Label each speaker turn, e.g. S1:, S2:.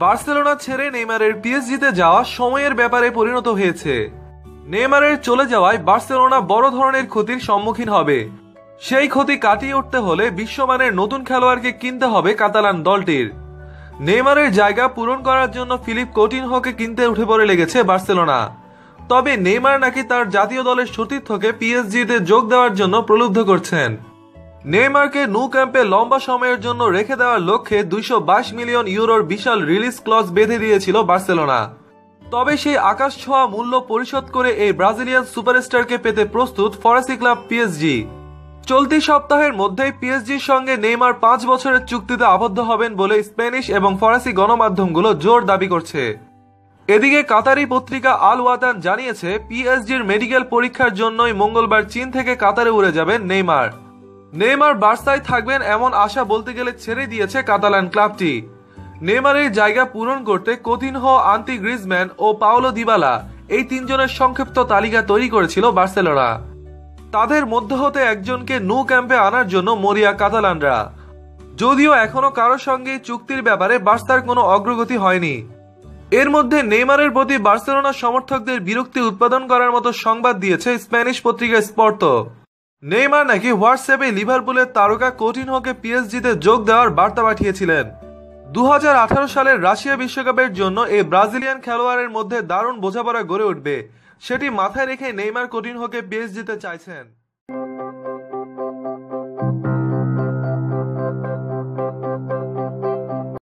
S1: Barcelona ছেড়ে নেইমারের পিএসজিতে যাওয়া সময়ের ব্যাপারে পরিণত হয়েছে। নেইমারের চলে যাওয়ায় বার্সেলোনা বড় ধরনের ক্ষতির সম্মুখীন হবে। সেই ক্ষতি কাটিয়ে উঠতে হলে বিশ্বমানের নতুন খেলোয়াড়কে কিনতে হবে কাতালান দলটির। নেইমারের জায়গা পূরণ করার জন্য ফিলিপ কোটিনহোকে কিনতে উঠে পড়ে লেগেছে বার্সেলোনা। তবে নেইমার নাকি তার জাতীয় দলের সতীর্থকে পিএসজিতে যোগ দেওয়ার জন্য প্রলুব্ধ করছেন। নেইমারকে নু ক্যাম্পে লম্বা সময়ের জন্য রেখে দেওয়ার লক্ষ্যে দুইশো বাইশ মিলিয়ন ইউরোর বিশাল রিলিজ ক্লজ বেঁধে দিয়েছিল বার্সেলোনা। তবে সেই আকাশ ছোঁয়া মূল্য পরিশোধ করে এই ব্রাজিলিয়ান সুপারস্টারকে পেতে প্রস্তুত ফরাসি ক্লাব পিএসজি চলতি সপ্তাহের মধ্যেই পিএসজির সঙ্গে নেইমার পাঁচ বছরের চুক্তিতে আবদ্ধ হবেন বলে স্প্যানিশ এবং ফরাসি গণমাধ্যমগুলো জোর দাবি করছে। এদিকে কাতারি পত্রিকা আল ওয়াতান জানিয়েছে পিএসজির মেডিকেল পরীক্ষার জন্যই মঙ্গলবার চীন থেকে কাতারে উড়ে যাবেন নেইমার। নেইমার বার্সায় থাকবেন এমন আশা বলতে গেলে ছেড়ে দিয়েছে কাতালান ক্লাবটি। নেইমারের জায়গা পূরণ করতে কোতিনহ আন্তি গ্রিজম্যান ও পাওলো দিবালা এই তিনজনের সংক্ষিপ্ত তালিকা তৈরি করেছিল বার্সেলোনা। তাদের মধ্য হতে একজনকে নু ক্যাম্পে আনার জন্য মরিয়া কাতালানরা। যদিও এখনও কারোর সঙ্গে চুক্তির ব্যাপারে বার্সার কোনো অগ্রগতি হয়নি। এর মধ্যে নেইমারের প্রতি বার্সেলোনা সমর্থকদের বিরক্তি উৎপাদন করার মতো সংবাদ দিয়েছে স্প্যানিশ পত্রিকা স্পর্ত। নেইমার নাকি হোয়াটসঅ্যাপে লিভারপুলের তারকা কঠিন কোটিনহোকে পিএসজিতে যোগ দেওয়ার বার্তা পাঠিয়েছিলেন। দুহাজার আঠারো সালের রাশিয়া বিশ্বকাপের জন্য এই ব্রাজিলিয়ান খেলোয়াড়ের মধ্যে দারুণ বোঝাপড়া গড়ে উঠবে, সেটি মাথায় রেখে নেইমার কঠিন কোটিনহোকে পিএসজিতে চাইছেন।